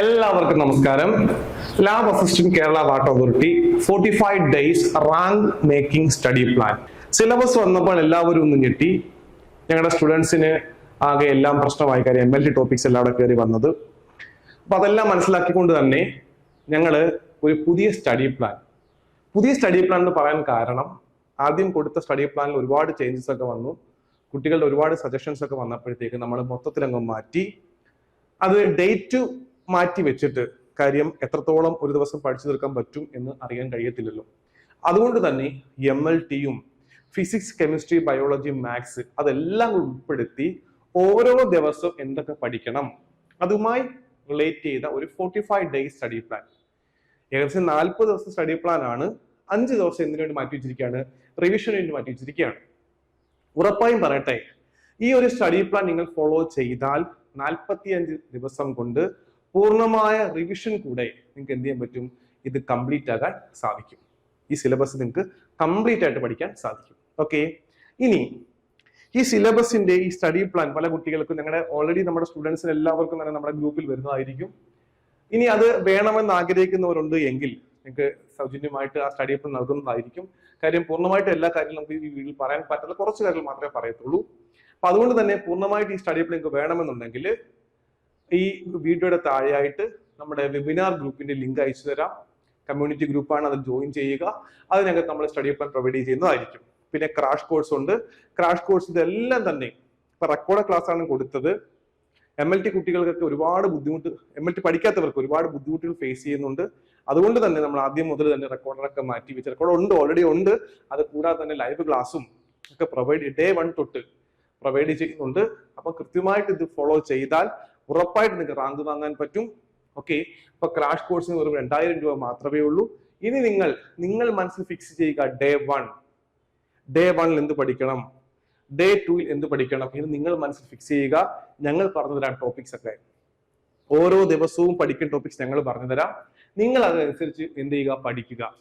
എല്ലാവർക്കും നമസ്കാരം. Lab assistant Kerala water authority forty five days rank making study plan syllabus വന്നപ്പോൾ എല്ലാവരും ഒന്ന് ഞെട്ടി. ഞങ്ങളുടെ സ്റ്റുഡൻസിന് ആകെ എല്ലാം പ്രശ്നമായി. കാര്യം എം എൽ ടി ടോപ്പിക്സ് എല്ലാം അവിടെ കയറി വന്നത്. അപ്പൊ അതെല്ലാം മനസ്സിലാക്കിക്കൊണ്ട് തന്നെ ഞങ്ങൾ ഒരു പുതിയ സ്റ്റഡി പ്ലാൻ പുതിയ സ്റ്റഡി പ്ലാൻ എന്ന് പറയാൻ കാരണം ആദ്യം കൊടുത്ത സ്റ്റഡി പ്ലാനിൽ ഒരുപാട് ചേഞ്ചസ് ഒക്കെ വന്നു. കുട്ടികളുടെ ഒരുപാട് സജഷൻസ് ഒക്കെ വന്നപ്പോഴത്തേക്ക് നമ്മൾ മൊത്തത്തിലങ്ങ് മാറ്റി. അത് ഡേറ്റ് മാറ്റി വെച്ചിട്ട് കാര്യം എത്രത്തോളം ഒരു ദിവസം പഠിച്ചു തീർക്കാൻ പറ്റും എന്ന് അറിയാൻ കഴിയത്തില്ലല്ലോ. അതുകൊണ്ട് തന്നെ എം എൽ ടിയും ഫിസിക്സ് കെമിസ്ട്രി ബയോളജി മാത്സ് അതെല്ലാം ഉൾപ്പെടുത്തി ഓരോ ദിവസവും എന്തൊക്കെ പഠിക്കണം അതുമായി റിലേറ്റ് ചെയ്ത ഒരു forty five days study plan ഏകദേശം നാൽപ്പത് ദിവസം സ്റ്റഡി പ്ലാൻ ആണ്. അഞ്ച് ദിവസം എന്തിനു വേണ്ടി മാറ്റി വെച്ചിരിക്കുകയാണ്? റിവിഷന് വേണ്ടി മാറ്റി വെച്ചിരിക്കുകയാണ്. ഉറപ്പായും പറയട്ടെ ഈ ഒരു സ്റ്റഡി പ്ലാൻ നിങ്ങൾ ഫോളോ ചെയ്താൽ നാൽപ്പത്തിയഞ്ച് ദിവസം കൊണ്ട് പൂർണമായ റിവിഷൻ കൂടെ നിങ്ങൾക്ക് എന്ത് ചെയ്യാൻ പറ്റും? ഇത് കംപ്ലീറ്റ് ആകാൻ സാധിക്കും. ഈ സിലബസ് നിങ്ങൾക്ക് കംപ്ലീറ്റ് ആയിട്ട് പഠിക്കാൻ സാധിക്കും. ഓക്കെ ഇനി ഈ സിലബസിന്റെ ഈ സ്റ്റഡി പ്ലാൻ പല കുട്ടികൾക്കും ഞങ്ങളുടെ ഓൾറെഡി നമ്മുടെ സ്റ്റുഡൻസിന് എല്ലാവർക്കും തന്നെ നമ്മുടെ ഗ്രൂപ്പിൽ വരുന്നതായിരിക്കും. ഇനി അത് വേണമെന്ന് ആഗ്രഹിക്കുന്നവരുണ്ട് എങ്കിൽ നിങ്ങൾക്ക് സൗജന്യമായിട്ട് ആ സ്റ്റഡി പ്ലാൻ നൽകുന്നതായിരിക്കും. കാര്യം പൂർണമായിട്ട് എല്ലാ കാര്യങ്ങളും നമുക്ക് ഈ വീട്ടിൽ പറയാൻ പറ്റില്ല കുറച്ച് കാര്യങ്ങൾ മാത്രമേ പറയത്തുള്ളൂ. അപ്പൊ അതുകൊണ്ട് തന്നെ പൂർണമായിട്ട് ഈ സ്റ്റഡി പ്ലാൻ നിങ്ങൾക്ക് വേണമെന്നുണ്ടെങ്കിൽ ഈ വീഡിയോയുടെ താഴെയായിട്ട് നമ്മുടെ വെബിനാർ ഗ്രൂപ്പിന്റെ ലിങ്ക് അയച്ചു തരാം. കമ്മ്യൂണിറ്റി ഗ്രൂപ്പാണ് അത് ജോയിൻ ചെയ്യുക. അതിനകത്ത് നമ്മൾ സ്റ്റഡി പ്ലാൻ പ്രൊവൈഡ് ചെയ്യുന്നതായിരിക്കും. പിന്നെ ക്രാഷ് കോഴ്സ് ഉണ്ട്. ക്രാഷ് കോഴ്സ് ഇതെല്ലാം തന്നെ ഇപ്പൊ റെക്കോർഡ് ക്ലാസ് ആണ് കൊടുത്തത്. എം എൽ ടി കുട്ടികൾക്കൊക്കെ ഒരുപാട് ബുദ്ധിമുട്ട് എം എൽ ടി പഠിക്കാത്തവർക്ക് ഒരുപാട് ബുദ്ധിമുട്ടുകൾ ഫേസ് ചെയ്യുന്നുണ്ട്. അതുകൊണ്ട് തന്നെ നമ്മൾ ആദ്യം മുതൽ തന്നെ റെക്കോർഡറൊക്കെ മാറ്റി വെച്ച് റെക്കോർഡ് ഉണ്ട് ഓൾറെഡി ഉണ്ട്. അത് കൂടാതെ തന്നെ ലൈവ് ക്ലാസ്സും ഒക്കെ പ്രൊവൈഡ് ഡേ വൺ തൊട്ട് പ്രൊവൈഡ് ചെയ്യുന്നുണ്ട്. അപ്പൊ കൃത്യമായിട്ട് ഇത് ഫോളോ ചെയ്താൽ ഉറപ്പായിട്ട് നിങ്ങൾക്ക് റാങ്ക് വാങ്ങാൻ പറ്റും. ഓക്കെ ഇപ്പൊ ക്രാഷ് കോഴ്സിന് വെറും രണ്ടായിരം രൂപ മാത്രമേ ഉള്ളൂ. ഇനി നിങ്ങൾ നിങ്ങൾ മനസ്സിൽ ഫിക്സ് ചെയ്യുക ഡേ വൺ ഡേ വണ്ണിൽ എന്ത് പഠിക്കണം? ഡേ ടൂയിൽ എന്ത് പഠിക്കണം? ഇനി നിങ്ങൾ മനസ്സിൽ ഫിക്സ് ചെയ്യുക. ഞങ്ങൾ പറഞ്ഞു തരാം ടോപ്പിക്സ് ഒക്കെ. ഓരോ ദിവസവും പഠിക്കുന്ന ടോപ്പിക്സ് ഞങ്ങൾ പറഞ്ഞു തരാം നിങ്ങൾ അതനുസരിച്ച് എന്ത് ചെയ്യുക? പഠിക്കുക.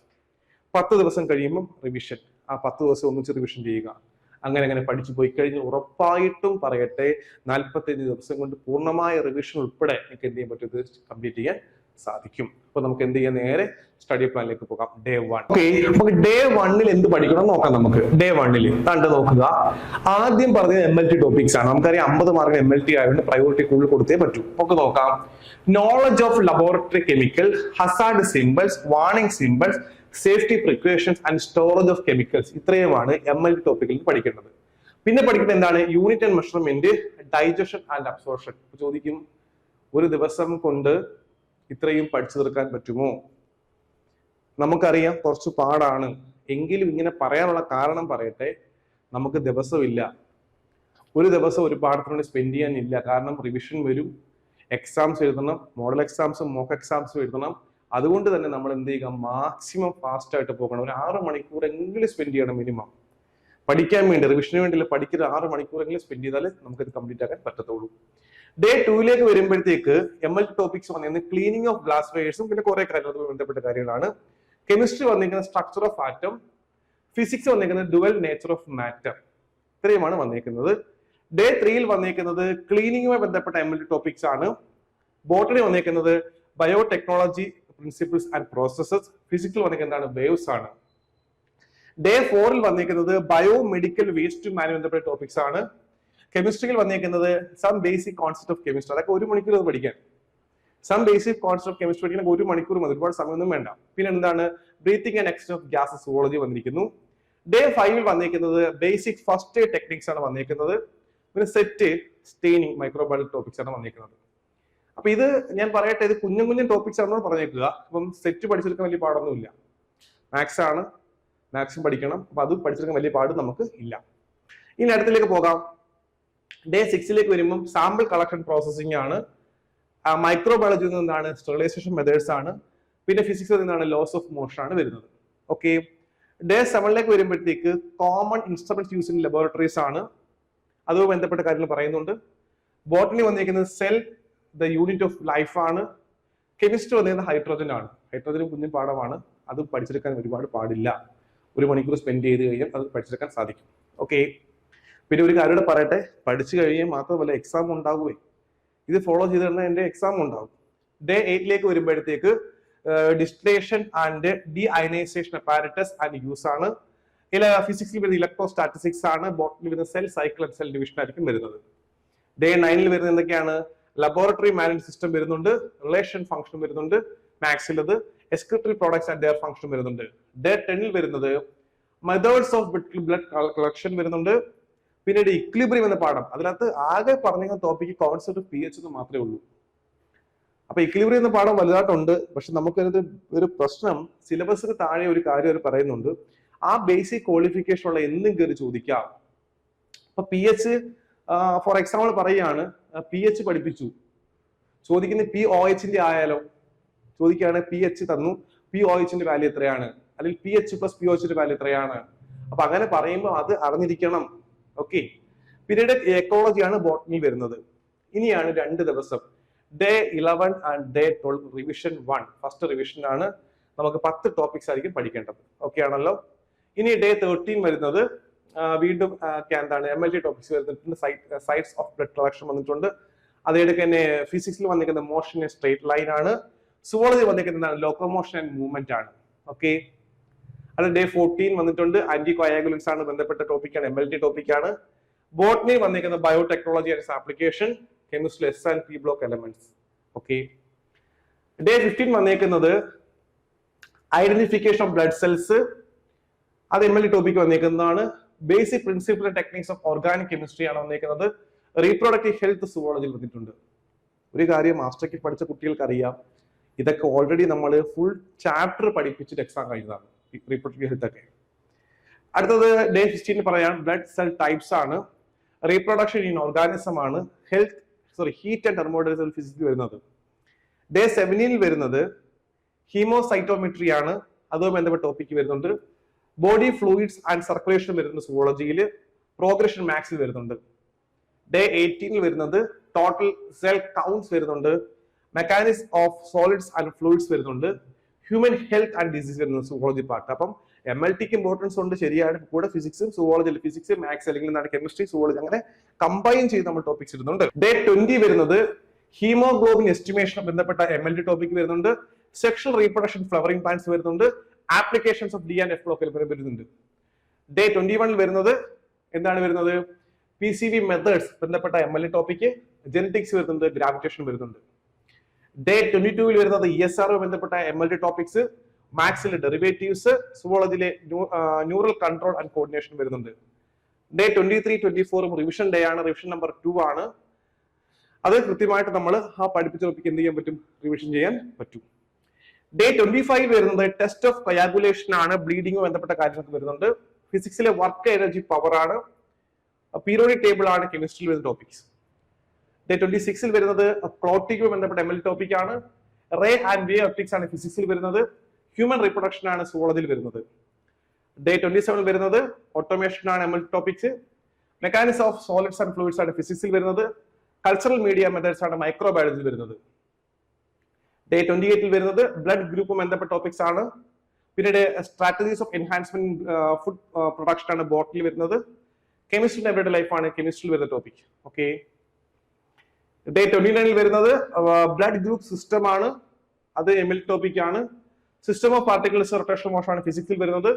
പത്ത് ദിവസം കഴിയുമ്പം റിവിഷൻ ആ പത്ത് ദിവസം ഒന്നിച്ച് റിവിഷൻ ചെയ്യുക. അങ്ങനെ അങ്ങനെ പഠിച്ചു പോയി കഴിഞ്ഞ് ഉറപ്പായിട്ടും പറയട്ടെ നാൽപ്പത്തഞ്ച് ദിവസം കൊണ്ട് പൂർണമായ റിവിഷൻ ഉൾപ്പെടെ എനിക്ക് എന്ത് ചെയ്യാൻ പറ്റും കംപ്ലീറ്റ് ചെയ്യാൻ സാധിക്കും. അപ്പൊ നമുക്ക് എന്ത് ചെയ്യാം? നേരെ സ്റ്റഡി പ്ലാനിലേക്ക് പോകാം. ഡേ വൺ നമുക്ക് ഡേ വണ്ണിൽ എന്ത് പഠിക്കണം നോക്കാം നമുക്ക്. ഡേ വണ്ണിൽ കണ്ട് നോക്കുക. ആദ്യം പറഞ്ഞത് എം എൽ ടി ടോപ്പിക്സ് ആണ്. നമുക്കറിയാം അമ്പത് മാർക്ക് എം എൽ ടി ആയതുകൊണ്ട് പ്രയോറിറ്റി കൂടുതൽ കൊടുത്തേ പറ്റൂ. നമുക്ക് നോക്കാം. Knowledge of laboratory chemical hazard symbols warning symbols safety precautions and storage of chemicals ഇത്രയുമാണ് എം എൽ ടോപ്പിക്കിൽ പഠിക്കേണ്ടത്. പിന്നെ പഠിക്കുന്നത് എന്താണ്? Unit and measurement digestion and absorption ചോദിക്കും ഒരു ദിവസം കൊണ്ട് ഇത്രയും പഠിച്ചു തീർക്കാൻ പറ്റുമോ? നമുക്കറിയാം കുറച്ച് പാടാണ്. എങ്കിലും ഇങ്ങനെ പറയാനുള്ള കാരണം പറയട്ടെ നമുക്ക് ദിവസമില്ല. ഒരു ദിവസം ഒരു പാഠത്തിനോട് സ്പെൻഡ് ചെയ്യാനില്ല. കാരണം റിവിഷൻ വരും എക്സാംസ് എഴുതണം മോഡൽ എക്സാംസും മോക്ക് എക്സാംസും എഴുതണം അതുകൊണ്ട് തന്നെ നമ്മൾ എന്ത് ചെയ്യുക? മാക്സിമം ഫാസ്റ്റ് ആയിട്ട് പോകണം. ഒരു ആറ് മണിക്കൂർ എങ്കിലും സ്പെൻഡ് ചെയ്യണം മിനിമം പഠിക്കാൻ വേണ്ടി റിവിഷന് വേണ്ടി പഠിക്കുന്ന ആറ് മണിക്കൂറെങ്കിലും സ്പെൻഡ് ചെയ്താലേ അത് കംപ്ലീറ്റ് ആക്കാൻ പറ്റത്തുള്ളൂ. ഡേ ടൂയിലേക്ക് വരുമ്പോഴത്തേക്ക് എം എൽ ടോപ്പിക്സ് വന്നിരുന്നത് ക്ലീനിങ് ഓഫ് ഗ്ലാസ് വെയേഴ്സും പിന്നെ കുറെ കാര്യങ്ങളുമായി ബന്ധപ്പെട്ട കാര്യങ്ങളാണ്. കെമിസ്ട്രി വന്നിരിക്കുന്ന സ്ട്രക്ചർ ഓഫ് ആറ്റം ഫിസിക്സ് വന്നിരിക്കുന്നത് ഡുവൽ നേച്ചർ ഓഫ് മാറ്റർ ഇത്രയുമാണ് വന്നിരിക്കുന്നത്. ഡേ ത്രീയിൽ വന്നിരിക്കുന്നത് ക്ലീനിങ്ങുമായി ബന്ധപ്പെട്ട എം എൽ ടോപ്പിക്സ് ആണ്. ബോട്ടണി വന്നിരിക്കുന്നത് biotechnology principles and processes physical വന്നിരിക്കുന്നത് വേവ്സ് ആണ്. ഡേ ഫോറിൽ വന്നിരിക്കുന്നത് bio medical waste management topics ആണ്. കെമിസ്ട്രിയിൽ വന്നിരിക്കുന്നത് some basic concept of chemistry അതൊക്കെ ഒരു മണിക്കൂർ അത് പഠിക്കാൻ. Some basic concept of chemistry പഠിക്കാൻ ഒരു മണിക്കൂർ മതി. ഒരുപാട് സമയമൊന്നും വേണ്ട. പിന്നെ എന്താണ്? Breathing and exchange of gas zoology വന്നിരിക്കുന്നു. ഡേ ഫൈവിൽ വന്നിരിക്കുന്നത് ബേസിക് ഫസ്റ്റ് എയ്ഡ് ടെക്നിക്സ് ആണ് വന്നിരിക്കുന്നത്. പിന്നെ സെറ്റ് സ്റ്റെയിനിങ് മൈക്രോബയോളജി ടോപ്പിക്സ് ആണ് വന്നിരിക്കുന്നത്. അപ്പൊ ഇത് ഞാൻ പറയട്ടെ ഇത് കുഞ്ഞും കുഞ്ഞും ടോപ്പിക്സ് ആണെന്ന് പറഞ്ഞേക്കുക. അപ്പം സെറ്റ് പഠിച്ചെടുക്കാൻ വലിയ പാടൊന്നുമില്ല. മാത്സ് ആണ്. മാത്സും പഠിക്കണം. അപ്പൊ അത് പഠിച്ചെടുക്കാൻ വലിയ പാട് നമുക്ക് ഇല്ല. ഇനി അടുത്തിലേക്ക് പോകാം. ഡേ സിക്സിലേക്ക് വരുമ്പം സാമ്പിൾ കളക്ഷൻ പ്രോസസ്സിംഗ് ആണ്. മൈക്രോബയോളജിയിൽ നിന്നാണ് സ്റ്റെറിലൈസേഷൻ മെത്തേഡ്സ് ആണ്. പിന്നെ ഫിസിക്സിൽ നിന്നാണ് ലോസ് ഓഫ് മോഷൻ ആണ് വരുന്നത്. ഓക്കെ ഡേ സെവനിലേക്ക് വരുമ്പോഴത്തേക്ക് common instrument use in laboratories ആണ്. അതുമായി ബന്ധപ്പെട്ട കാര്യങ്ങൾ പറയുന്നുണ്ട്. ബോട്ടണി വന്നിരിക്കുന്നത് സെൽ ദ യൂണിറ്റ് ഓഫ് ലൈഫാണ് കെമിസ്ട്രി വന്നിരിക്കുന്നത് ഹൈഡ്രോജൻ ആണ്. ഹൈഡ്രോജൻ കുഞ്ഞു പാഠമാണ്. അത് പഠിച്ചെടുക്കാൻ ഒരുപാട് പാടില്ല. ഒരു മണിക്കൂർ സ്പെൻഡ് ചെയ്ത് കഴിഞ്ഞാൽ അത് പഠിച്ചെടുക്കാൻ സാധിക്കും. ഓക്കെ പിന്നെ ഒരു കാര്യം കൂടെ പറയട്ടെ. പഠിച്ചു കഴിഞ്ഞാൽ മാത്രമല്ല എക്സാം ഉണ്ടാകുമേ ഇത് ഫോളോ ചെയ്ത് കഴിഞ്ഞാൽ എന്റെ എക്സാം ഉണ്ടാകും ഡേ എയ്റ്റിലേക്ക് വരുമ്പോഴത്തേക്ക് distillation and deionisation apparatus and use ആണ്. ഇല ഫിസിക്സിൽ വരുന്ന ഇലക്ട്രോ സ്റ്റാറ്റിസ്റ്റിക്സ് ആണ് ബോട്ടിൽ വരുന്ന സെൽ സൈക്കിൾ സെൽ ഡിവിഷൻ ആയിരിക്കും വരുന്നത്. ഡേ നയനിൽ വരുന്ന എന്തൊക്കെയാണ്? ലബോറട്ടറി മാനേജ് സിസ്റ്റം വരുന്നുണ്ട് റിലേഷൻ ഫംഗ്ഷൻ വരുന്നുണ്ട് മാക്സിലത് excretory products and their function വരുന്നുണ്ട്. ഡേ ടെന്നിൽ വരുന്നത് മെത്തേഡ്സ് ഓഫ് ബ്ലഡ് കളക്ഷൻ വരുന്നുണ്ട്. പിന്നീട് ഇക്ലിബ്രിയം എന്ന പാഠം. അതിനകത്ത് ആകെ പറഞ്ഞ ടോപ്പിക്ക് കോൺസെപ്റ്റ് പി എച്ച് എന്ന് മാത്രമേ ഉള്ളൂ. അപ്പൊ ഇക്ലിബ്രിയം എന്ന പാഠം വലുതായിട്ടുണ്ട്. പക്ഷെ നമുക്കതിനകത്ത് ഒരു പ്രശ്നം സിലബസിന് താഴെ ഒരു കാര്യം അവർ പറയുന്നുണ്ട്. ആ ബേസിക് ക്വാളിഫിക്കേഷൻ ഉള്ള എന്തും കയറി ചോദിക്കാം. അപ്പൊ പി എച്ച് ഫോർ എക്സാമ്പിൾ പറയുകയാണ് പി എച്ച് പഠിപ്പിച്ചു. ചോദിക്കുന്ന പി ഒ എച്ചിന്റെ ആയാലോ? ചോദിക്കുകയാണ് പി എച്ച് തന്നു. പി ഒ എച്ചിന്റെ വാല്യൂ എത്രയാണ്? അല്ലെങ്കിൽ P H plus P O എച്ചിന്റെ value എത്രയാണ്? അപ്പൊ അങ്ങനെ പറയുമ്പോൾ അത് അറിഞ്ഞിരിക്കണം. ഓക്കെ പിന്നീട് എക്കോളജിയാണ് ബോട്ടണി വരുന്നത്. ഇനിയാണ് രണ്ട് ദിവസം. Day eleven and day twelve revision one first revision ആണ്. നമുക്ക് പത്ത് ടോപ്പിക്സ് ആയിരിക്കും പഠിക്കേണ്ടത്. ഓക്കെ ആണല്ലോ? ഇനി ഡേ തേർട്ടീൻ വരുന്നത്. വീണ്ടും എന്താണ് എം എൽ ടി ടോപ്പിക്സ് വരുന്നിട്ടുണ്ട് സൈറ്റ്സ് ഓഫ് ബ്ലഡ് കളക്ഷൻ വന്നിട്ടുണ്ട്. അതേടൊക്കെ തന്നെ ഫിസിക്സിൽ വന്നിരിക്കുന്ന മോഷൻ സ്ട്രേറ്റ് ലൈൻ ആണ്. സുവോളജി വന്നിരിക്കുന്നത് ലോക്കോമോഷൻ ആൻഡ് മൂവ്മെന്റ് ആണ്. ഓക്കെ അത് ഡേ ഫോർട്ടീൻ വന്നിട്ടുണ്ട് ആന്റി കോയാഗുലിക്സ് ആണ് ബന്ധപ്പെട്ട ടോപ്പിക്കാണ് എം എൽ ടി ടോപ്പിക്കാണ് ബോട്ടണി വന്നിരിക്കുന്നത് biotechnology and application chemistry S and P block elements okay day fifteen വന്നിരിക്കുന്നത് ഐഡന്റിഫിക്കേഷൻ ഓഫ് ബ്ലഡ് സെൽസ് അത് M L topic വന്നേക്കുന്നതാണ് basic principle techniques of organic കെമിസ്ട്രിയാണ് വന്നേക്കുന്നത്. Reproductive health സുവോളജിയിൽ വന്നിട്ടുണ്ട്. ഒരു കാര്യം മാസ്റ്റർക്ക് പഠിച്ച കുട്ടികൾക്ക് അറിയാം ഇതൊക്കെ ഓൾറെഡി നമ്മൾ ഫുൾ ചാപ്റ്റർ പഠിപ്പിച്ചിട്ട് എക്സാം കഴിഞ്ഞതാണ്. റീപ്രൊഡക്റ്റീവ് ഹെൽത്ത് ഒക്കെ. അടുത്തത് ഡേ ഫിഫ്റ്റീൻ പറയാം. ബ്ലഡ് സെൽ ടൈപ്സ് ആണ്. റീപ്രൊഡക്ഷൻ ഇൻ ഓർഗാനിസം ആണ്. Health sorry heat and thermodynamics physics വരുന്നത്. ഡേ സെവനിൽ വരുന്നത് ഹീമോസൈറ്റോമെട്രി ആണ്. അതുമായി ബന്ധപ്പെട്ട ടോപ്പിക് വരുന്നുണ്ട്. ബോഡി ഫ്ലൂയിഡ്സ് ആൻഡ് സർക്കുലേഷൻ വരുന്ന സുവോളജിയിൽ പ്രോഗ്രഷൻ മാക്സിൽ വരുന്നുണ്ട്. ഡേ എയ്റ്റീനിൽ വരുന്നത് ടോട്ടൽ സെൽ കൗണ്ട്സ് വരുന്നുണ്ട്. Mechanics of solids and fluids വരുന്നുണ്ട്. ഹ്യൂമൻ ഹെൽത്ത് ആൻഡ് ഡിസീസ് വരുന്ന സുവോളജി പാർട്ട് അപ്പം എം എൽ ടിക്ക് ഇമ്പോർട്ടൻസ് ഉണ്ട് ശരിയാണ്. കൂടെ ഫിസിക്സും സുവോളജി ഫിസിക്സ് മാത്സ് അല്ലെങ്കിൽ എന്താണ് കെമിസ്ട്രി സുവോളജി അങ്ങനെ കമ്പൈൻ ചെയ്ത് നമ്മൾ ടോപ്പിക്സ് ഇടുന്നുണ്ട്. ഡേ ട്വന്റി വരുന്നത് ഹീമോഗ്ലോബിൻ എസ്റ്റിമേഷൻ ബന്ധപ്പെട്ട എം എൽ ടി ടോപ്പിക് വരുന്നുണ്ട്. സെക്ഷൽ റീപ്രൊഡക്ഷൻ ഫ്ലവറിംഗ് പ്ലാന്റ്സ് വരുന്നുണ്ട്. Applications of D and F ബ്ലോക്കിൽ വരുന്നുണ്ട്. ഡേ ട്വന്റി വണ്ണിൽ വരുന്നത് എന്താണ് വരുന്നത്? പി സി വി മെത്തേഡ്സ് ബന്ധപ്പെട്ട M L A topic genetics വരുന്നുണ്ട് ഗ്രാവിറ്റേഷൻ വരുന്നുണ്ട്. ഡേ ട്വന്റി ടൂവിൽ വരുന്നത് ഇ എസ് ആർ ബന്ധപ്പെട്ട എം എൽ ഡി ടോപ്പിക്സ് മാത്സിലെ ഡെറിവേറ്റീവ്സ് സുവോളജിയിലെ ന്യൂറൽ കൺട്രോൾ ആൻഡ് കോർഡിനേഷൻ വരുന്നുണ്ട്. ഡേ ട്വന്റി ത്രീ ട്വന്റി ഫോറും റിവിഷൻ ഡേ ആണ് റിവിഷൻ നമ്പർ ടു ആണ്. അത് കൃത്യമായിട്ട് നമ്മൾ ആ പഠിപ്പിച്ച ടോപ്പിക്ക് എന്ത് ചെയ്യാൻ പറ്റും? റിവിഷൻ ചെയ്യാൻ പറ്റും. ഡേ ട്വന്റി ഫൈവ് വരുന്നത് ടെസ്റ്റ് ഓഫ് കയാഗുലേഷൻ ആണ്. ബ്ലീഡിംഗ് ബന്ധപ്പെട്ട കാര്യങ്ങൾക്ക് വരുന്നുണ്ട്. ഫിസിക്സിലെ വർക്ക് എനർജി പവർ ആണ്. പീരിയോഡിക് ടേബിൾ ആണ് കെമിസ്ട്രിയിൽ വരുന്ന ടോപ്പിക്സ് ഡേ ട്വന്റി സിക്സിൽ വരുന്നത് ക്ലോട്ടിക്കുമായി ബന്ധപ്പെട്ട എം എൽ ടോപ്പിക് ആണ്. റേ ആൻഡ് വേ ഒപ്റ്റിക്സ് ആണ് ഫിസിക്സിൽ വരുന്നത്. ഹ്യൂമൻ റീപ്രൊഡക്ഷൻ ആണ് സുവോളജിയിൽ വരുന്നത്. ഡേ ട്വന്റി സെവൻ വരുന്നത് ഓട്ടോമേഷൻ ആണ് M L topics mechanics of solids and fluids ആണ് ഫിസിക്സിൽ വരുന്നത്. കൾച്ചറൽ മീഡിയ മെത്തേഡ്സ് ആണ് മൈക്രോബയോളജിയിൽ വരുന്നത്. ഡേ ട്വന്റി എയ്റ്റിൽ വരുന്നത് ബ്ലഡ് ഗ്രൂപ്പ് ബന്ധപ്പെട്ട ടോപ്പിക്സ് ആണ്. പിന്നീട് strategies of enhancement food production ആണ് ബോട്ടിൽ വരുന്നത്. കെമിസ്ട്രി എവരുടെ ലൈഫ് ആണ് കെമിസ്ട്രിയിൽ വരുന്ന ടോപ്പിക് ഓക്കെ ഡേ ട്വന്റി നയനിൽ വരുന്നത് ബ്ലഡ് ഗ്രൂപ്പ് സിസ്റ്റം ആണ്. അത് എം എൽ ടോപ്പിക് ആണ്. സിസ്റ്റം ഓഫ് പാർട്ടിക്കിൾസ് റൊട്ടേഷൻ ആണ് ഫിസിക്സിൽ വരുന്നത്.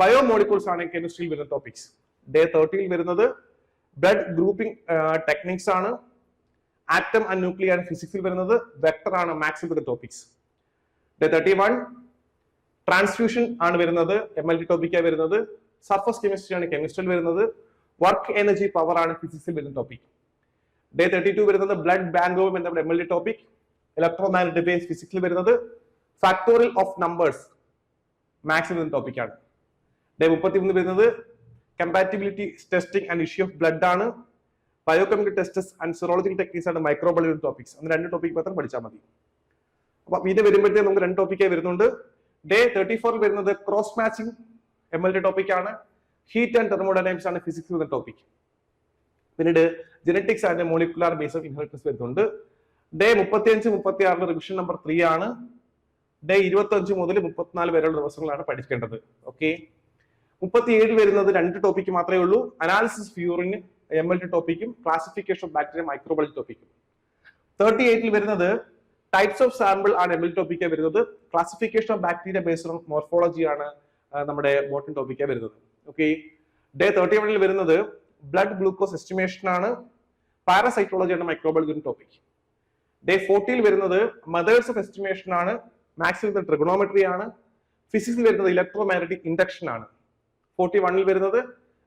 ബയോ മോളിക്യൂൾസ് ആണ് കെമിസ്ട്രിയിൽ വരുന്ന ടോപ്പിക്സ് ഡേ തേർട്ടിയിൽ വരുന്നത് ബ്ലഡ് ഗ്രൂപ്പിംഗ് ടെക്നിക്സ് ആണ്. ആറ്റം ആൻഡ് ന്യൂക്ലിയർ ആൻഡ് ഫിസിക്സിൽ വരുന്നത് വെക്ടർ ആണ് maximum topics day thirty one transfusion ആണ് വരുന്നത് എം എൽ ടി ടോപ്പിക്കായി വരുന്നത് സർഫസ് കെമിസ്ട്രി ആണ് കെമിസ്ട്രിയിൽ വരുന്നത് വർക്ക് എനർജി പവർ ആണ് ഫിസിക്സിൽ വരുന്ന ടോപ്പിക് ഡേ തേർട്ടി ടു വരുന്നത് ബ്ലഡ് ബാങ്കോ ബന്ധപ്പെട്ട M L T topic electromagnetic waves ഫിസിക്സിൽ വരുന്നത് ഫാക്ടോറിയൽ ഓഫ് നമ്പേഴ്സ് വരുന്ന ടോപ്പിക്കാണ് ഡേ മുപ്പത്തി മൂന്ന് വരുന്നത് compatibility testing and issue of blood ആണ്. Biochemical tests and serological techniques ആണ് മൈക്രോബയോളജി ടോപ്പിക്സ് അന്ന് രണ്ട് ടോപ്പിക് മാത്രം പഠിച്ചാൽ മതി. അപ്പൊ ഇത് വരുമ്പോഴത്തേക്ക് നമുക്ക് രണ്ട് ടോപ്പിക്കായി വരുന്നുണ്ട്. ഡേ തേർട്ടി ഫോറിൽ വരുന്നത് cross matching M L T topic ആണ്. ഹീറ്റ് ആൻഡ് തെർമോഡൈനാമിക്സ് ആണ് ഫിസിക്സ് വരുന്ന ടോപ്പിക് പിന്നീട് genetics and molecular base of inheritance വരുന്നുണ്ട്. ഡേ മുപ്പത്തി അഞ്ച് മുപ്പത്തി ആറിന് റിവിഷൻ നമ്പർ ത്രീ ആണ്. ഡേ ഇരുപത്തി അഞ്ച് മുതൽ മുപ്പത്തിനാല് വരെയുള്ള ദിവസങ്ങളാണ് പഠിക്കേണ്ടത്. ഓക്കെ മുപ്പത്തി ഏഴ് വരുന്നത് രണ്ട് ടോപ്പിക് മാത്രമേ ഉള്ളൂ. അനാലിസിസ് ഫ്യൂറിന് എം എൽ ടി ടോപ്പിക്കും ക്ലാസിഫിക്കേഷൻ ഓഫ് ബാക്ടീരിയ മൈക്രോബയോളജി ടോപ്പിക്കും തേർട്ടി എയ്റ്റിൽ വരുന്നത് ടൈപ്സ് ഓഫ് സാമ്പിൾ ആണ് എം എൽ ടോപ്പിക്കാ വരുന്നത്. Classification of bacteria based on morphology ആണ് നമ്മുടെ ബോട്ടൺ ടോപ്പിക്കാ വരുന്നത്. ഓക്കെ ഡേ തേർട്ടി വണ്ണിൽ വരുന്നത് ബ്ലഡ് ഗ്ലൂക്കോസ് എസ്റ്റിമേഷൻ ആണ് പാരസൈറ്റോളജി ആണ് മൈക്രോബയോളജി ടോപ്പിക് ഡേ ഫോർട്ടിയിൽ വരുന്നത് മദേഴ്സ് ഓഫ് എസ്റ്റിമേഷൻ ആണ് വരുന്നത് ട്രിഗണോമെട്രി ആണ്. ഫിസിക്സിൽ വരുന്നത് ഇലക്ട്രോമാഗ്നറ്റിക് ഇൻഡക്ഷൻ ആണ്. ഫോർട്ടി വണ്ണിൽ വരുന്നത്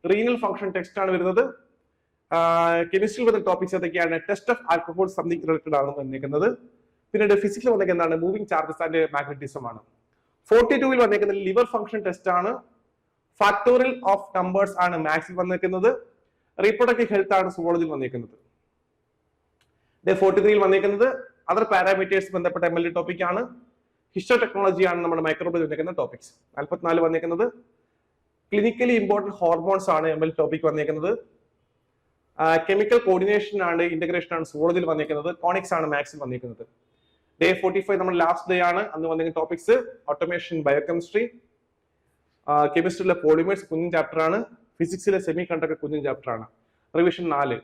റീനൽ ഫംഗ്ഷൻ ടെക്സ്റ്റ് ആണ് വരുന്നത്. കെമിസ്ട്രിയിൽ വന്ന ടോപ്പിക്സ് ഏതൊക്കെയാണ്? Test of alcohol something related ആണ് വന്നിരിക്കുന്നത് പിന്നീട് ഫിസിക്സിൽ വന്നേക്കുന്നത് എന്താണ് മൂവിങ് ചാർജസ് ആൻഡ് മാഗ്നറ്റിസം ആണ്. ഫോർട്ടി ടൂവിൽ വന്നേക്കുന്നത് ലിവർ ഫംഗ്ഷൻ ടെസ്റ്റ് ആണ്. ഫാക്ടോറിയൽ ഓഫ് നമ്പേഴ്സ് ആണ് മാത്സിൽ വന്നേക്കുന്നത്. റീപ്രൊഡക്റ്റീവ് ഹെൽത്ത് ആണ് സുവോളജിയിൽ വന്നേക്കുന്നത്. ഡേ ഫോർട്ടി ത്രീയിൽ വന്നേക്കുന്നത് അതർ പാരാമീറ്റേഴ്സ് ബന്ധപ്പെട്ട എം എൽ എ ടോപ്പിക് ആണ്. ഹിസ്റ്റോ ടെക്നോളജി ആണ് നമ്മുടെ മൈക്രോബിൽ വന്നേക്കുന്ന ടോപ്പിക്സ് നാൽപ്പത്തിനാല് വന്നേക്കുന്നത് ക്ലിനിക്കലി ഇമ്പോർട്ടന്റ് ഹോർമോൺസ് ആണ് എം എൽ ടോപ്പിക് വന്നേക്കുന്നത്. കെമിക്കൽ കോർഡിനേഷൻ ആണ് ഇന്റഗ്രേഷൻ ആണ് സുവോളജിയിൽ വന്നിരിക്കുന്നത്. കോണിക്സ് ആണ് മാത്സിൽ വന്നിരിക്കുന്നത്. ഡേ ഫോർട്ടി ഫൈവ് നമ്മുടെ ലാസ്റ്റ് ഡേ ആണ്. അന്ന് വന്നിരിക്കുന്ന ടോപ്പിക്സ് ഓട്ടോമേഷൻ ബയോകെമിസ്ട്രി കെമിസ്ട്രിയിലെ പോളിമേഴ്സ് കുഞ്ഞു ചാപ്റ്റർ ആണ്. ഫിസിക്സിലെ സെമി കണ്ടക്ടർ കുഞ്ഞു ചാപ്റ്റർ ആണ്. റിവിഷൻ നാല്.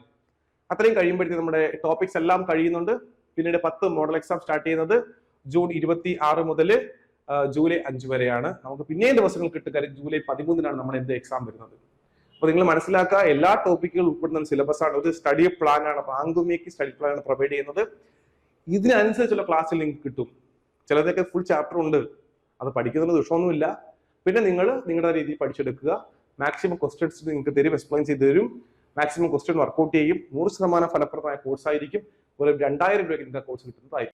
അത്രയും കഴിയുമ്പോഴത്തേക്ക് നമ്മുടെ ടോപ്പിക്സ് എല്ലാം കഴിയുന്നുണ്ട്. പിന്നീട് പത്ത് മോഡൽ എക്സാം സ്റ്റാർട്ട് ചെയ്യുന്നത് ജൂൺ ഇരുപത്തി ആറ് മുതൽ ജൂലൈ അഞ്ച് വരെയാണ്. നമുക്ക് പിന്നെയും ദിവസങ്ങൾ കിട്ടും. ജൂലൈ പതിമൂന്നിനാണ് നമ്മൾ എന്ത് എക്സാം വരുന്നത്. അപ്പൊ നിങ്ങൾ മനസ്സിലാക്കുക എല്ലാ ടോപ്പിക്കുകളും ഉൾപ്പെടുന്ന സിലബസ് ആണ്. ഒരു സ്റ്റഡി പ്ലാൻ ആണ്. റാങ്കുമേക്ക് സ്റ്റഡി പ്ലാൻ ആണ് പ്രൊവൈഡ് ചെയ്യുന്നത്. ഇതിനനുസരിച്ചുള്ള ക്ലാസ്സിൽ നിങ്ങൾക്ക് കിട്ടും. ചിലതൊക്കെ ഫുൾ ചാപ്റ്റർ ഉണ്ട്. അത് പഠിക്കുന്നതിന് വിഷമൊന്നുമില്ല പിന്നെ നിങ്ങൾ നിങ്ങളുടെ രീതിയിൽ പഠിച്ചെടുക്കുക. മാക്സിമം ക്വസ്റ്റ്യൻസ് നിങ്ങൾക്ക് തരും എക്സ്പ്ലെയിൻ ചെയ്ത് തരും. മാക്സിമം ക്വസ്റ്റ്യൻ വർക്കൗട്ട് ചെയ്യും. നൂറ് ശതമാനം ഫലപ്രദമായ കോഴ്സ് ആയിരിക്കും. ഒരു രണ്ടായിരം രൂപയ്ക്ക് നിങ്ങൾക്ക് കോഴ്സ് കിട്ടുന്നതായിരിക്കും.